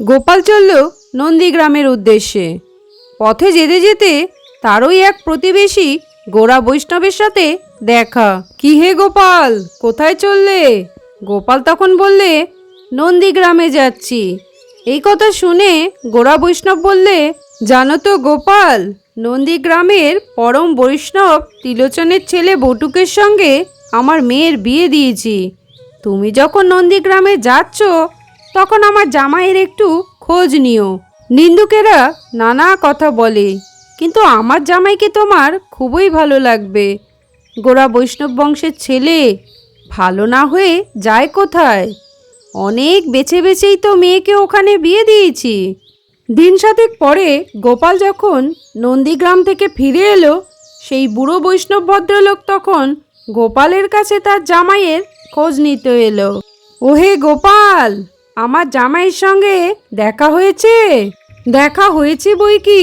গোপাল চলল নন্দীগ্রামের উদ্দেশ্যে। পথে যেতে যেতে তারই এক প্রতিবেশী গোরা বৈষ্ণবের সাথে দেখা। কি হে গোপাল? কোথায় চললে? গোপাল তখন বললে, নন্দীগ্রামে যাচ্ছি। এই কথা শুনে গোরা বৈষ্ণব বললে, জানো তো গোপাল, নন্দীগ্রামের পরম বৈষ্ণব তিলোচনের ছেলে বটুকের সঙ্গে আমার মেয়ের বিয়ে দিয়েছি। তুমি যখন নন্দীগ্রামে যাচ্ছ তখন আমার জামাইয়ের একটু খোঁজ নিও। নিন্দুকেরা নানা কথা বলে, কিন্তু আমার জামাইকে তোমার খুবই ভালো লাগবে। গোরা বৈষ্ণব বংশের ছেলে, ভালো না হয়ে যায় কোথায়? অনেক বেছে বেছেই তো মেয়েকে ওখানে বিয়ে দিয়েছি। দিন সাতেক পরে গোপাল যখন নন্দীগ্রাম থেকে ফিরে এলো, সেই বুড়ো বৈষ্ণব ভদ্রলোক তখন গোপালের কাছে তার জামাইয়ের খোঁজ নিতে এলো। ওহে গোপাল! আমার জামাইয়ের সঙ্গে দেখা হয়েছে? দেখা হয়েছে বই কি?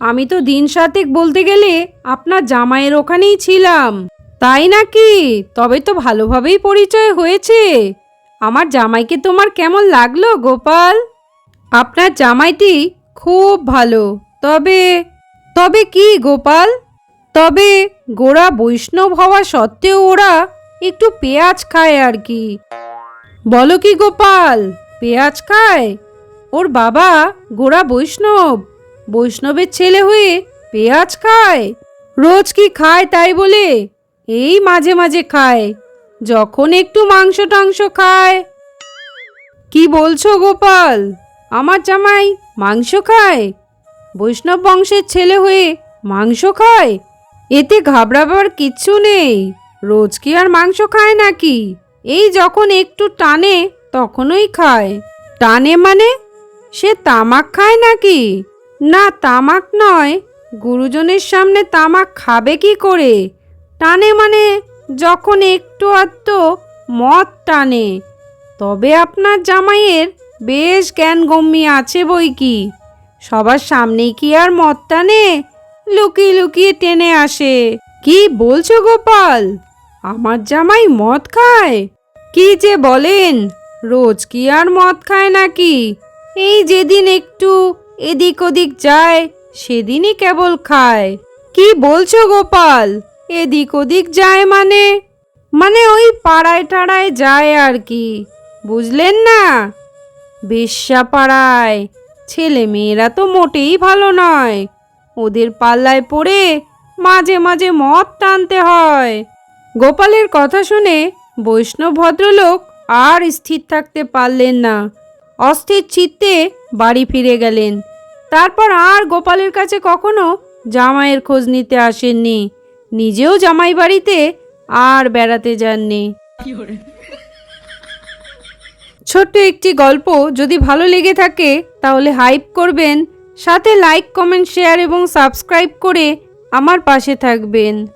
আমি তো দিন সাতেক বলতে গেলে আপনার জামাইয়ের ওখানেই ছিলাম। তাই নাকি? তবে তো ভালোভাবেই পরিচয় হয়েছে। আমার জামাইকে তোমার কেমন লাগল, গোপাল? আপনার জামাইটি খুব ভালো। তবে তবে কি, গোপাল? তবে গোড়া বৈষ্ণব হওয়া সত্ত্বেও ওরা একটু পেঁয়াজ খায় আর কি। বলো কি, গোপাল? পেঁয়াজ খায়? ওর বাবা গোড়া বৈষ্ণব। বৈষ্ণবের ছেলে হয়ে পেঁয়াজ খায়। রোজ কি খায় তাই বলে? এই মাঝে মাঝে খায়। যখন একটু মাংস টাংস খায়। কি বলছো গোপাল? আমার জামাই মাংস খায়? বৈষ্ণব বংশের ছেলে হয়ে মাংস খায়? এতে ঘাবড়াবার কিচ্ছু নেই। রোজ কি আর মাংস খায় নাকি? এই যখন একটু টানে তখনই খায়। টানে মানে সে তামাক খায় নাকি? না, তামাক নয়। গুরুজনের সামনে তামাক খাবে কি করে? টানে মানে যখন একটু আধটু মদ টানে, তবে আপনার জামাইয়ের বেশ জ্ঞানগম্যি আছে বই কি? সবার সামনেই কি আর মদ টানে? লুকিয়ে লুকিয়ে টেনে আসে। কি বলছো গোপাল? আমার জামাই মদ খায়? কি যে বলেন? রোজ কি আর মদ খায় নাকি? এই যেদিন একটু এদিক ওদিক যায়, সেদিনই কেবল খায়। কি বলছো গোপাল? এদিক ওদিক যায় মানে? মানে ওই পাড়ায় টাড়ায় যায় আর কি, বুঝলেন না? বেশ্যা পাড়ায়, ছেলে মেয়েরা তো মোটেই ভালো নয়। ওদের পাল্লায় পড়ে মাঝে মাঝে মদ টানতে হয়। গোপালের কথা শুনে বৈষ্ণব ভদ্রলোক আর স্থির থাকতে পারলেন না। অস্থির চিত্তে বাড়ি ফিরে গেলেন। তারপর আর গোপালের কাছে কখনো জামাইয়ের খোঁজ নিতে আসেননি। নিজেও জামাই বাড়িতে আর বেড়াতে যাননি। ছোট্ট একটি গল্প যদি ভালো লেগে থাকে, তাহলে হাইপ করবেন, সাথে লাইক কমেন্ট শেয়ার এবং সাবস্ক্রাইব করে আমার পাশে থাকবেন।